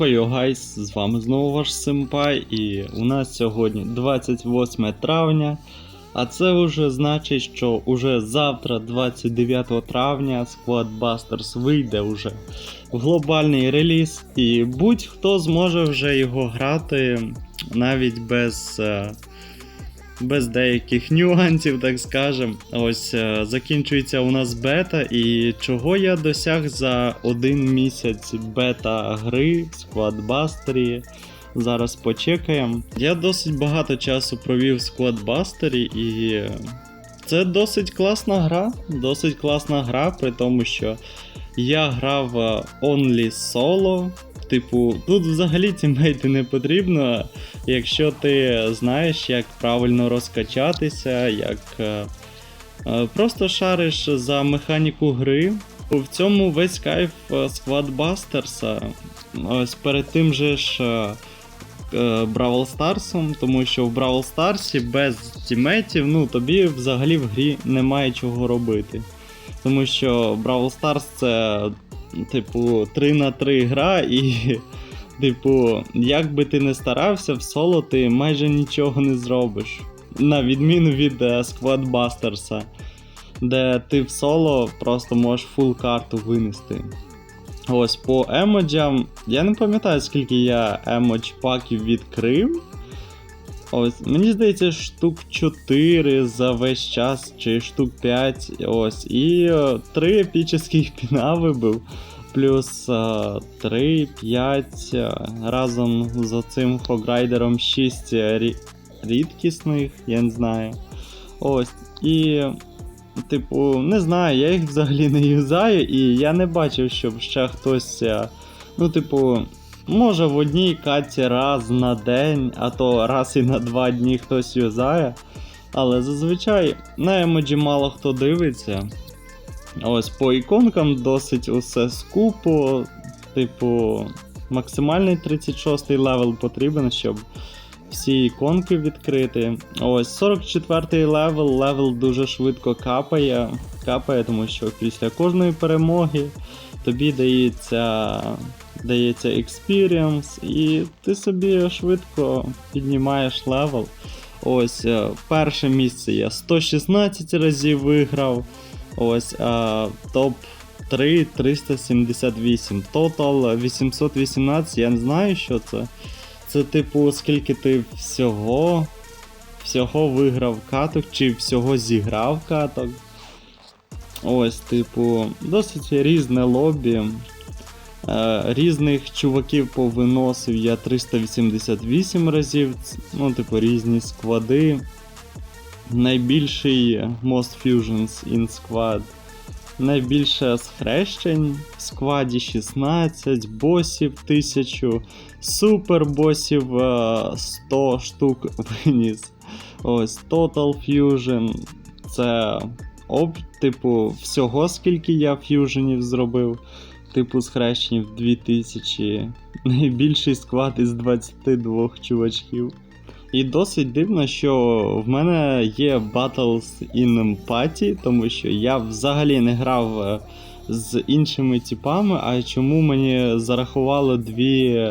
Йо-хо-йо, гайс, з вами знову ваш Симпай, і у нас сьогодні 28 травня, а це вже значить, що уже завтра, 29 травня, Squad Busters вийде вже в глобальний реліз, і будь-хто зможе вже його грати навіть без. Без деяких нюансів, так скажем. Ось е, закінчується у нас бета, і чого я досяг за один місяць бета гри в Сквадбастері. Зараз почекаємо. Я досить багато часу провів в Сквадбастері, і це досить класна гра. Досить класна гра, при тому, що я грав е, only solo. Типу, тут взагалі тімейти не потрібно, якщо ти знаєш, як правильно розкачатися, як е, е, просто шариш за механіку гри. В цьому весь кайф е, Squadbusters. Ось перед тим же ж Бравл Старсом, тому що в Бравл Старсі без тіметів, ну тобі взагалі в грі немає чого робити. Тому що Бравл Старс це, типу, 3 на 3 гра, і, типу, як би ти не старався, в соло ти майже нічого не зробиш. На відміну від е, Squadbusters, де ти в соло просто можеш фул карту винести. Ось по емоджам. Я не пам'ятаю, скільки я емодж паків відкрив. Ось, мені здається, штук 4 за весь час, чи штук 5. Ось. І 3 епічних піна вибив. Плюс 3, 5 разом з оцим хограйдером 6 рідкісних, я не знаю. Ось. І. Типу, не знаю, я їх взагалі не юзаю, і я не бачив, щоб ще хтось. е, Ну, типу, може в одній каті раз на день, а то раз і на два дні хтось юзає. Але зазвичай на емоджі мало хто дивиться. Ось по іконкам досить усе скупо. Типу, максимальний 36 й левел потрібен, щоб всі іконки відкрити. Ось 44-й левел, левел дуже швидко капає. Капає, тому що після кожної перемоги тобі дається, дається experience, і ти собі швидко піднімаєш левел. Ось е, перше місце я 116 разів виграв. Ось е, топ 3 378. Тотал 818, я не знаю, що це. Це, типу, скільки ти всього всього виграв каток, чи всього зіграв каток. Ось, типу, досить різне лобі. Е, різних чуваків повиносив я 388 разів. Ну, типу, різні склади. Найбільший Most Fusions in Squad. Найбільше схрещень в складі 16, босів 1000, супербосів е, 100 штук виніс. Ось Total Fusion. Це об, типу, всього скільки я ф'юженів зробив. Типу схрещенів 2000. Найбільший склад із 22 чувачків. І досить дивно, що в мене є Battles in Party, тому що я взагалі не грав е, з іншими типами, а чому мені зарахувало дві,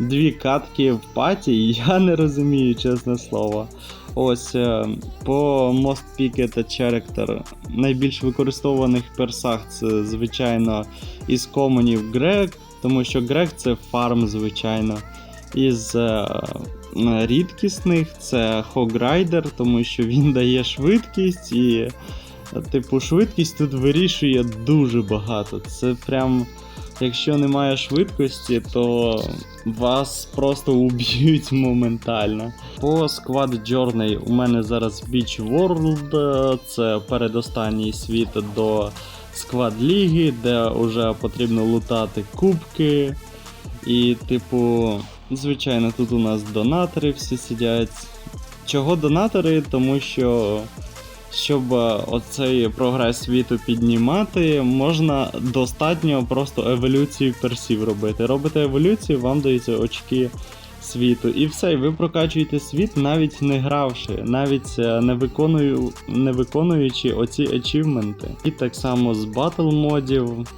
дві катки в паті, я не розумію, чесне слово. Ось е, по Most Picked Character найбільш використовуваних персах це, звичайно, із комонів Грег, тому що Грег це фарм, звичайно. Із е, рідкісних це Хограйдер, тому що він дає швидкість і, типу, швидкість тут вирішує дуже багато. Це прям. Якщо немає швидкості, то вас просто уб'ють моментально. По Squad Journey у мене зараз Beach World, це передостанній світ до Squad Ліги, де вже потрібно лутати кубки. І, типу, звичайно, тут у нас донатори всі сидять. Чого донатори? Тому що щоб е, оцей прогрес світу піднімати, можна достатньо просто еволюцію персів робити. Робите еволюцію, вам даються очки світу. І все, і ви прокачуєте світ, навіть не гравши, навіть е, не, виконую, не виконуючи оці ачівменти. І так само з батл модів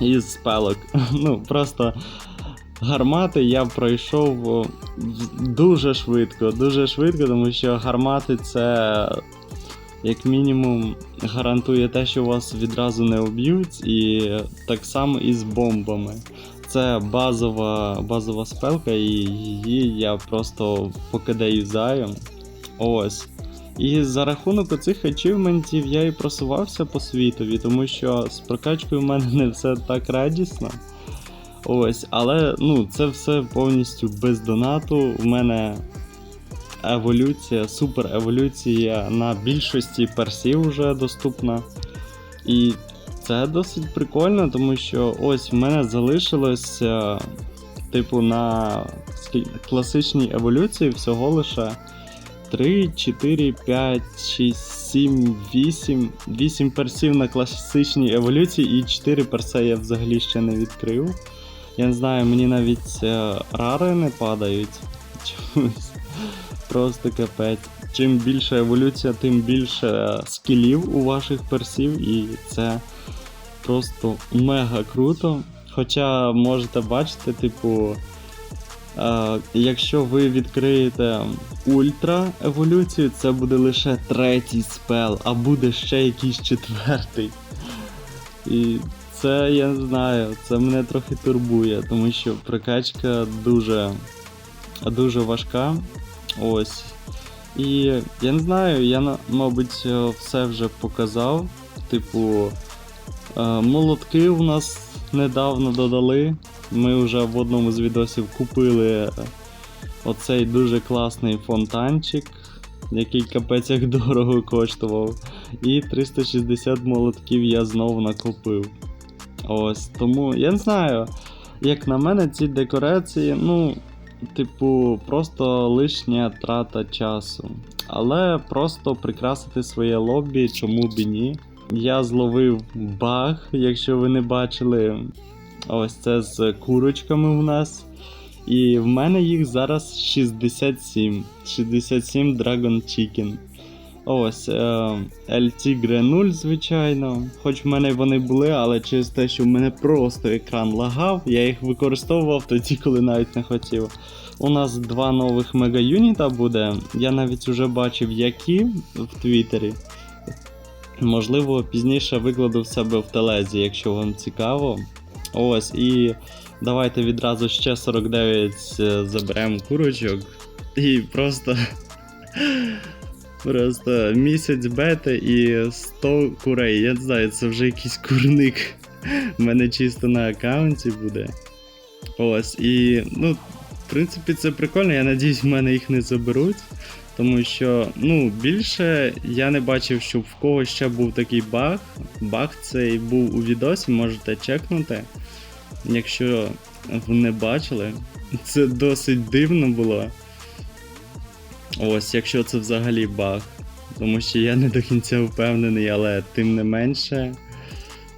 і з спелок. Ну, просто гармати я пройшов дуже швидко, дуже швидко, тому що гармати це як мінімум гарантує те, що вас відразу не уб'ють, і так само і з бомбами. Це базова, базова спелка, і її я просто поки юзаю. Ось. І за рахунок оцих ачівментів я і просувався по світові, тому що з прокачкою в мене не все так радісно. Ось, але ну, це все повністю без донату. У мене еволюція, супер еволюція на більшості персів вже доступна. І це досить прикольно, тому що ось в мене залишилось, типу, на класичній еволюції всього лише 3, 4, 5, 6, 7, 8. 8 персів на класичній еволюції і 4 перса я взагалі ще не відкрив. Я не знаю, мені навіть е, рари не падають. Чомусь. Просто капець. Чим більша еволюція, тим більше скілів у ваших персів, і це просто мега круто. Хоча можете бачити, типу, е, якщо ви відкриєте ультра еволюцію, це буде лише третій спел, а буде ще якийсь четвертий. І це я не знаю, це мене трохи турбує, тому що прокачка дуже, дуже важка. Ось. І я не знаю, я мабуть е, все вже показав. Типу, е, молотки у нас недавно додали. Ми вже в одному з відосів купили е, оцей дуже класний фонтанчик, який капець як дорого коштував. І 360 молотків я знову накопив. Ось, тому я не знаю. Як на мене, ці декорації, ну, типу, просто лишня трата часу. Але просто прикрасити своє лобі, чому б і ні. Я зловив баг, якщо ви не бачили. Ось це з курочками в нас. І в мене їх зараз 67. 67 Dragon Chicken. Ось, El Tigre 0, звичайно. Хоч в мене вони були, але через те, що в мене просто екран лагав, я їх використовував тоді, коли навіть не хотів. У нас два нових мега-юніта буде. Я навіть уже бачив, які в Твіттері. Можливо, пізніше викладу в себе в телезі, якщо вам цікаво. Ось, і давайте відразу ще 49 е, заберемо курочок. І просто. Просто місяць бети і 100 курей. Я не знаю, це вже якийсь курник. У мене чисто на аккаунті буде. Ось, і, ну, в принципі, це прикольно. Я надіюсь, в мене їх не заберуть. Тому що, ну, більше я не бачив, щоб в когось ще був такий баг. Баг цей був у відосі, можете чекнути. Якщо ви не бачили. Це досить дивно було. Ось, якщо це взагалі баг. Тому що я не до кінця впевнений, але тим не менше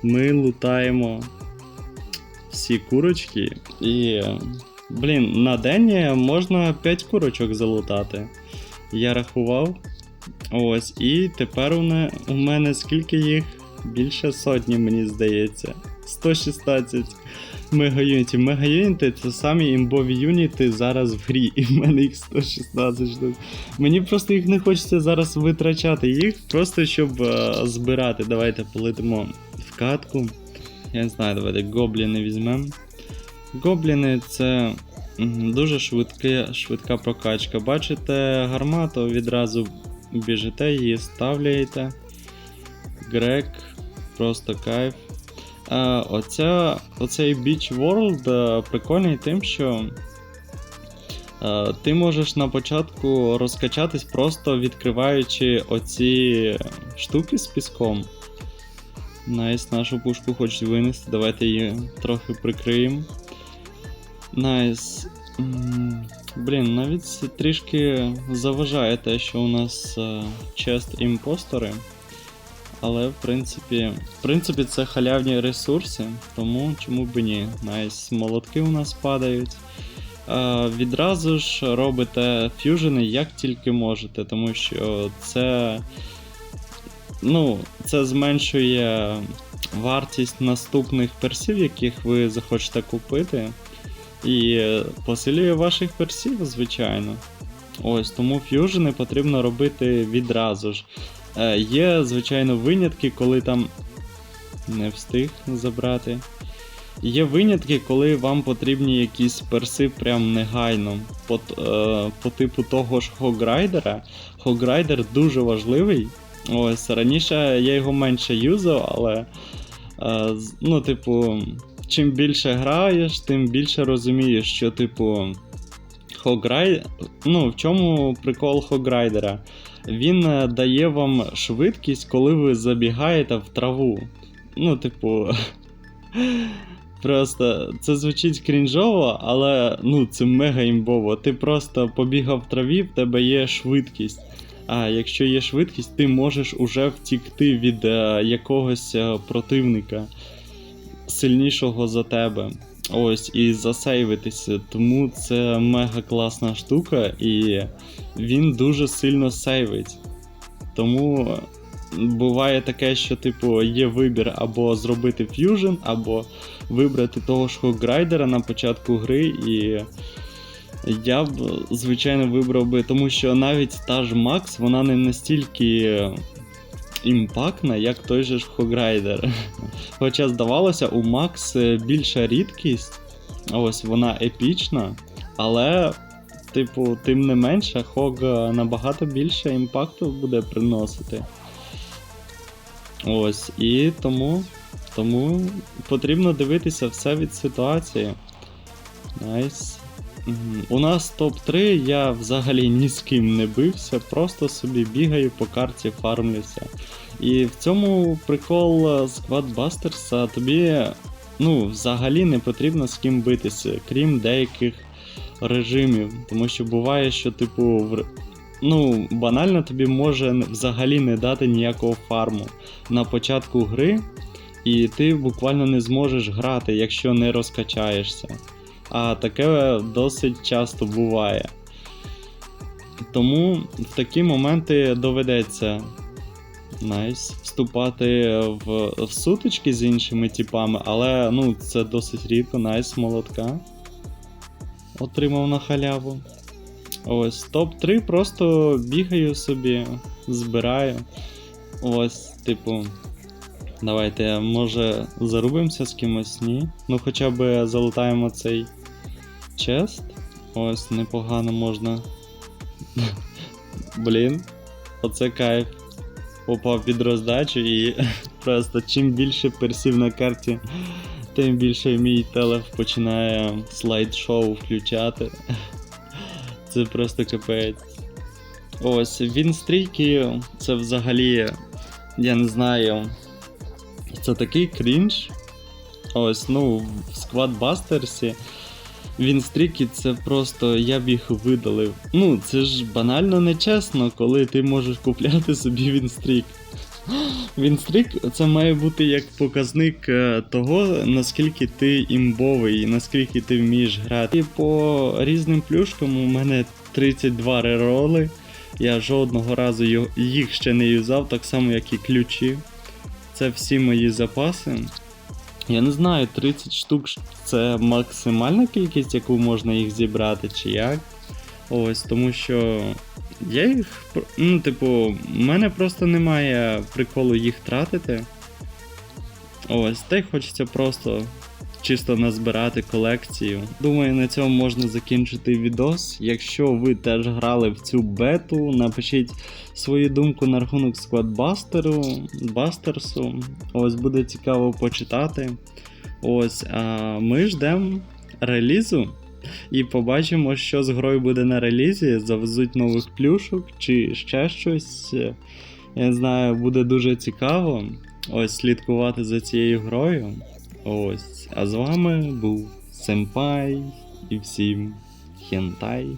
ми лутаємо всі курочки. І, блін, на день можна 5 курочок залутати. Я рахував. Ось, і тепер у, мене скільки їх? Більше сотні, мені здається. 116 мегаюнітів. Мегаюніти це самі імбові юніти зараз в грі, і в мене їх 116 штук. Мені просто їх не хочеться зараз витрачати їх, просто щоб е, збирати. Давайте полетимо в катку. Я не знаю, давайте гобліни візьмемо. Гобліни це дуже швидке, швидка прокачка. Бачите гармату, відразу біжите, її ставляєте. Грек, просто кайф. А, оця, оцей Beach World е, прикольний тим, що е, ти можеш на початку розкачатись, просто відкриваючи оці штуки з піском. Найс, нашу пушку хочуть винести. Давайте її трохи прикриємо. Найс. Блін, навіть трішки заважає те, що у нас е, чест імпостери. Але в принципі, в принципі, це халявні ресурси, тому чому б ні. Найс, молотки у нас падають. Е, відразу ж робите фюжени як тільки можете, тому що це. Ну, це зменшує вартість наступних персів, яких ви захочете купити. і посилює ваших персів, звичайно. Ось тому ф'южени потрібно робити відразу ж. Е, є, звичайно, винятки, коли там не встиг забрати. Є винятки, коли вам потрібні якісь перси прям негайно. По, е, по типу того ж Хограйдера. Хограйдер дуже важливий. Ось раніше я його менше юзав, але е, ну, типу, чим більше граєш, тим більше розумієш, що, типу, Хограй... Ну, в чому прикол Хограйдера? Він е, дає вам швидкість, коли ви забігаєте в траву. Ну, типу. Просто це звучить крінжово, але ну це мега імбово. Ти просто побігав в траві, в тебе є швидкість. А якщо є швидкість, ти можеш уже втікти від е, якогось е, противника сильнішого за тебе. Ось, і засейвитися. Тому це мега класна штука, і він дуже сильно сейвить. Тому буває таке, що, типу, є вибір або зробити ф'южн, або вибрати того ж Хограйдера на початку гри, і я б, звичайно, вибрав би, тому що навіть та ж Макс, вона не настільки імпактна, як той же Хограйдер. Хоча здавалося, у Макс е, більша рідкість, ось вона епічна, але, типу, тим не менше, Хог е, набагато більше імпакту буде приносити. Ось, і тому, тому потрібно дивитися все від ситуації. Найс. Мгм. У нас топ-3, я взагалі ні з ким не бився, просто собі бігаю по карті, фармлюся. І в цьому прикол е, Squad Busters, тобі ну, взагалі не потрібно з ким битися, крім деяких режимів. Тому що буває, що, типу, в... ну, банально тобі може взагалі не дати ніякого фарму на початку гри, і ти буквально не зможеш грати, якщо не розкачаєшся. А таке досить часто буває. Тому в такі моменти доведеться найс вступати в, в сутички з іншими типами, але ну, це досить рідко, найс молотка. Отримав на халяву. Ось, топ-3 просто бігаю собі, збираю. Ось, типу. Давайте, може, зарубимося з кимось, ні? Ну хоча б залутаємо цей чест. Ось, непогано можна. Блін, оце кайф. Попав під роздачу і просто чим більше персів на карті, тим більше мій телеф починає слайд-шоу включати. Це просто капець. Ось, вінстрійки, це взагалі, я не знаю. Це такий крінж. Ось, ну, в сквадбастерсі Вінстріки це просто я б їх видалив. Ну, це ж банально нечесно, коли ти можеш купляти собі Вінстрік. Вінстрік це має бути як показник е, того, наскільки ти імбовий, наскільки ти вмієш грати. І по різним плюшкам у мене 32 рероли. Я жодного разу їх ще не юзав, так само як і ключі. Це всі мої запаси. Я не знаю, 30 штук це максимальна кількість, яку можна їх зібрати, чи як. Ось, тому що я їх. Ну, типу, в мене просто немає приколу їх тратити. Ось, та й хочеться просто чисто назбирати колекцію. Думаю, на цьому можна закінчити відос. Якщо ви теж грали в цю бету, напишіть свою думку на рахунок складбастеру, бастерсу. Ось буде цікаво почитати. Ось, а ми ждемо релізу. І побачимо, що з грою буде на релізі. Завезуть нових плюшок чи ще щось. Я не знаю, буде дуже цікаво. Ось слідкувати за цією грою. Ось. А з вами був Сенпай і всім хентай.